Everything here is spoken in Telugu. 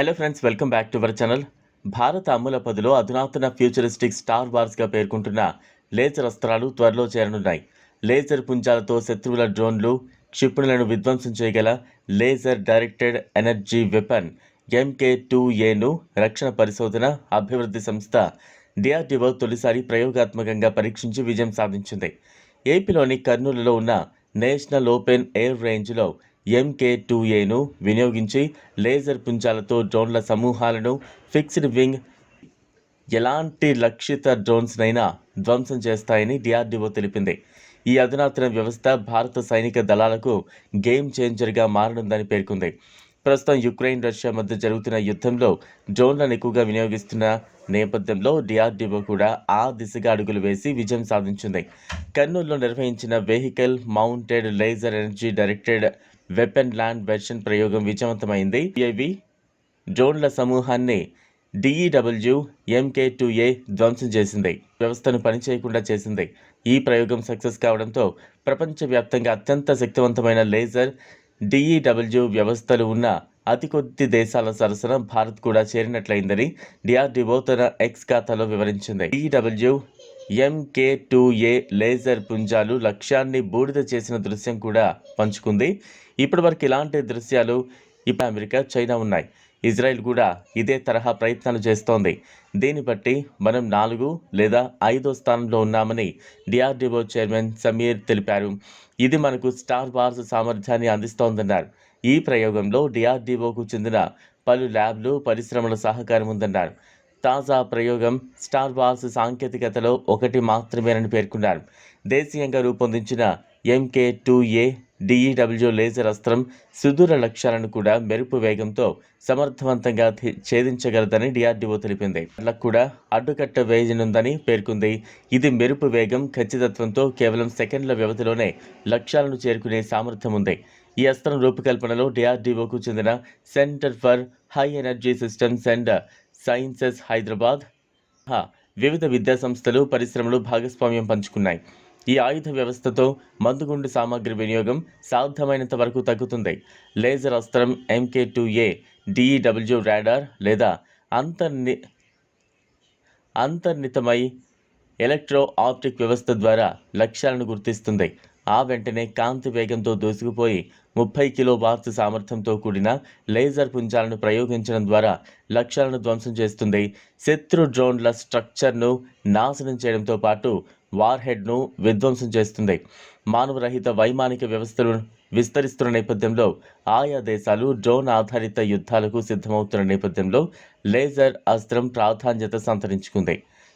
Hello friends welcome back to our channel భారత అమ్ముల పదిలో అధునాతన ఫ్యూచరిస్టిక్ స్టార్ వార్స్గా పేర్కొంటున్న లేజర్ అస్త్రాలు త్వరలో చేరనున్నాయి. లేజర్ పుంజాలతో శత్రువుల డ్రోన్లు క్షిపణులను విధ్వంసం చేయగల laser directed energy weapon MK two ఏను రక్షణ పరిశోధన అభివృద్ధి సంస్థ డిఆర్డిఓ తొలిసారి ప్రయోగాత్మకంగా పరీక్షించి విజయం సాధించింది. ఏపీలోని కర్నూలులో ఉన్న నేషనల్ ఓపెన్ ఎయిర్ రేంజ్లో ఎంకే టూ ఏను వినియోగించి లేజర్ పుంజాలతో డ్రోన్ల సమూహాలను ఫిక్స్డ్ వింగ్ ఎలాంటి లక్షిత డ్రోన్స్నైనా ధ్వంసం చేస్తాయని డిఆర్డీఓ తెలిపింది. ఈ అధునాతన వ్యవస్థ భారత సైనిక దళాలకు గేమ్ చేంజర్గా మారనుందని పేర్కొంది. ప్రస్తుతం యుక్రెయిన్ రష్యా మధ్య జరుగుతున్న యుద్ధంలో డ్రోన్లను ఎక్కువగా వినియోగిస్తున్న నేపథ్యంలో డిఆర్డీఓ కూడా ఆ దిశగా అడుగులు వేసి విజయం సాధించింది. కర్నూలులో నిర్వహించిన vehicle mounted laser energy directed weapon land version ప్రయోగం విజయవంతమైంది. ఏవి డ్రోన్ల సమూహాన్ని డిఈడబ్ల్యూ ఎంకే టూ ఏ ధ్వంసం చేసింది. వ్యవస్థను పనిచేయకుండా చేసింది. ఈ ప్రయోగం సక్సెస్ కావడంతో ప్రపంచవ్యాప్తంగా అత్యంత శక్తివంతమైన లేజర్ డిఈడబ్ల్యూ వ్యవస్థలు ఉన్న అతి కొద్ది దేశాల సరసన భారత్ కూడా చేరినట్లయిందని డిఆర్డిఓ తన ఎక్స్ ఖాతాలో వివరించింది. DEW MK two A laser పుంజాలు లక్ష్యాన్ని బూడిద చేసిన దృశ్యం కూడా పంచుకుంది. ఇప్పటివరకు ఇలాంటి దృశ్యాలు ఇప్పుడు అమెరికా చైనా ఉన్నాయి. ఇజ్రాయెల్ కూడా ఇదే తరహా ప్రయత్నాలు చేస్తోంది. దీన్ని బట్టి మనం నాలుగు లేదా ఐదో స్థానంలో ఉన్నామని డిఆర్డిఓ చైర్మన్ సమీర్ తెలిపారు. ఇది మనకు స్టార్ వార్స్ సామర్థ్యాన్ని అందిస్తోందన్నారు. ఈ ప్రయోగంలో డిఆర్డిఓకు చెందిన పలు ల్యాబ్లు పరిశ్రమల సహకారం ఉందన్నారు. తాజా ప్రయోగం స్టార్ వార్స్ సాంకేతికతలో ఒకటి మాత్రమేనని పేర్కొన్నారు. దేశీయంగా రూపొందించిన MK two A DEW laser అస్త్రం సుదూర లక్ష్యాలను కూడా మెరుపు వేగంతో సమర్థవంతంగా ఛే- ఛేదించగలదని డిఆర్డిఓ తెలిపింది. వాళ్ళకు కూడా అడ్డుకట్ట వేయనుందని పేర్కొంది. ఇది మెరుపు వేగం ఖచ్చితత్వంతో కేవలం సెకండ్ల వ్యవధిలోనే లక్ష్యాలను చేరుకునే సామర్థ్యం ఉంది. ఈ అస్త్రం రూపకల్పనలో డిఆర్డిఓకు చెందిన centre for high energy systems and sciences Hyderabad. వివిధ విద్యా సంస్థలు పరిశ్రమలు భాగస్వామ్యం పంచుకున్నాయి. ఈ ఆయుధ వ్యవస్థతో మందుగుండు సామాగ్రి వినియోగం సాధ్యమైనంత వరకు తగ్గుతుంది. లేజర్ అస్త్రం MK two A DEW radar లేదా అంతర్ని అంతర్నితమై ఎలక్ట్రో ఆప్టిక్ వ్యవస్థ ద్వారా లక్ష్యాలను గుర్తిస్తుంది. ఆ వెంటనే కాంతి వేగంతో దూసుకుపోయి ముప్పై కిలో వాట్స్ సామర్థ్యంతో కూడిన లేజర్ పుంజాలను ప్రయోగించడం ద్వారా లక్ష్యాలను ధ్వంసం చేస్తుంది. శత్రు డ్రోన్ల స్ట్రక్చర్ను నాశనం చేయడంతో పాటు వార్హెడ్ను విధ్వంసం చేస్తుంది. మానవరహిత వైమానిక వ్యవస్థలు విస్తరిస్తున్న నేపథ్యంలో ఆయా దేశాలు డ్రోన్ ఆధారిత యుద్ధాలకు సిద్ధమవుతున్న నేపథ్యంలో లేజర్ అస్త్రం ప్రాధాన్యత సంతరించుకుంది.